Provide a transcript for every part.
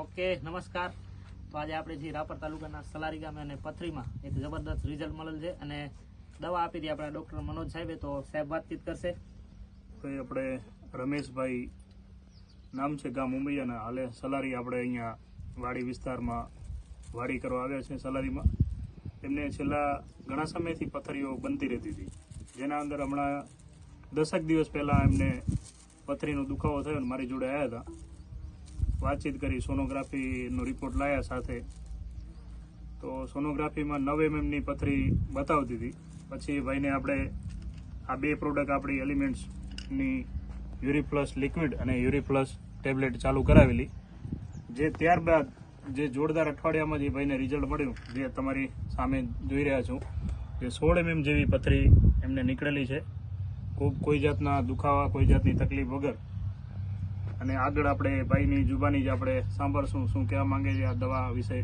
Okay, નમસ્કાર. તો આજે આપણે જે રાપર તાલુકાના સલારી ગામે અને પથરીમાં એક જબરદસ્ત રિઝલ્ટ મળેલ છે અને દવા આપી હતી આપણા ડૉક્ટર મનોજ સાહેબે, તો સાહેબ વાતચીત કરશે. ભાઈ આપણે રમેશભાઈ નામ છે ગામ ઉમૈયાના હાલે સલારી આપણે અહીંયા વાડી વિસ્તારમાં વાડી કરવા આવ્યા છે સલારીમાં. એમને છેલ્લા ઘણા સમયથી પથરીઓ બનતી રહેતી હતી. જેના અંદર હમણાં દસક દિવસ પહેલાં એમને પથરીનો દુખાવો થયો અને મારી જોડે આવ્યા હતા. વાતચીત કરી, સોનોગ્રાફીનો રિપોર્ટ લાયા સાથે. તો સોનોગ્રાફીમાં નવ એમએમની પથરી બતાવતી હતી. પછી ભાઈને આપણે આ બે પ્રોડક્ટ આપણી એલિમેન્ટ્સની યુરી પ્લસ લિક્વિડ અને યુરી પ્લસ ટેબ્લેટ ચાલુ કરાવેલી. જે ત્યારબાદ જે જોરદાર અઠવાડિયામાં જે ભાઈને રિઝલ્ટ મળ્યું, જે તમારી સામે જોઈ રહ્યા છું. જે સોળ એમએમ જેવી પથરી એમને નીકળેલી છે. ખૂબ કોઈ જાતના દુખાવા, કોઈ જાતની તકલીફ વગર. અને આગળ આપણે ભાઈની જુબાની જ આપણે સાંભળશું શું કહેવા માંગે છે આ દવા વિશે?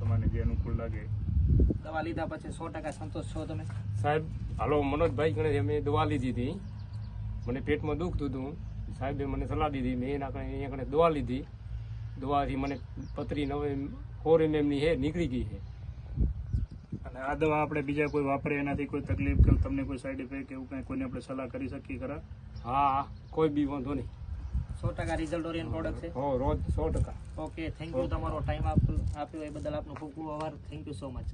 તમને જે અનુકૂળ લાગે. દવા લીધા પછી સો ટકા સંતોષ છો તમે? સાહેબ હાલો મનોજભાઈ ગણે અમે દવા લીધી હતી. મને પેટમાં દુખતું હતું. સાહેબે મને સલાહ દીધી મેં એના કારણે અહીંયા કણે દવા લીધી. દવાથી મને પતરી નવે ફોર એમએમની હે નીકળી ગઈ છે અને આ દવા આપણે બીજા કોઈ વાપરે એનાથી કોઈ તકલીફ કે તમને કોઈ સાઈડ ઇફેક્ટ એવું કંઈ કોઈને આપણે સલાહ કરી શકીએ ખરા? હા કોઈ બી વાંધો નહીં. સો ટકા રિઝલ્ટ પ્રોડક્ટ છે. હો રોજ સો ટકા. ઓકે થેન્ક યુ તમારો ટાઈમ આપ્યો એ બદલ આપનો ખૂબ ખૂબ આભાર. Thank you so much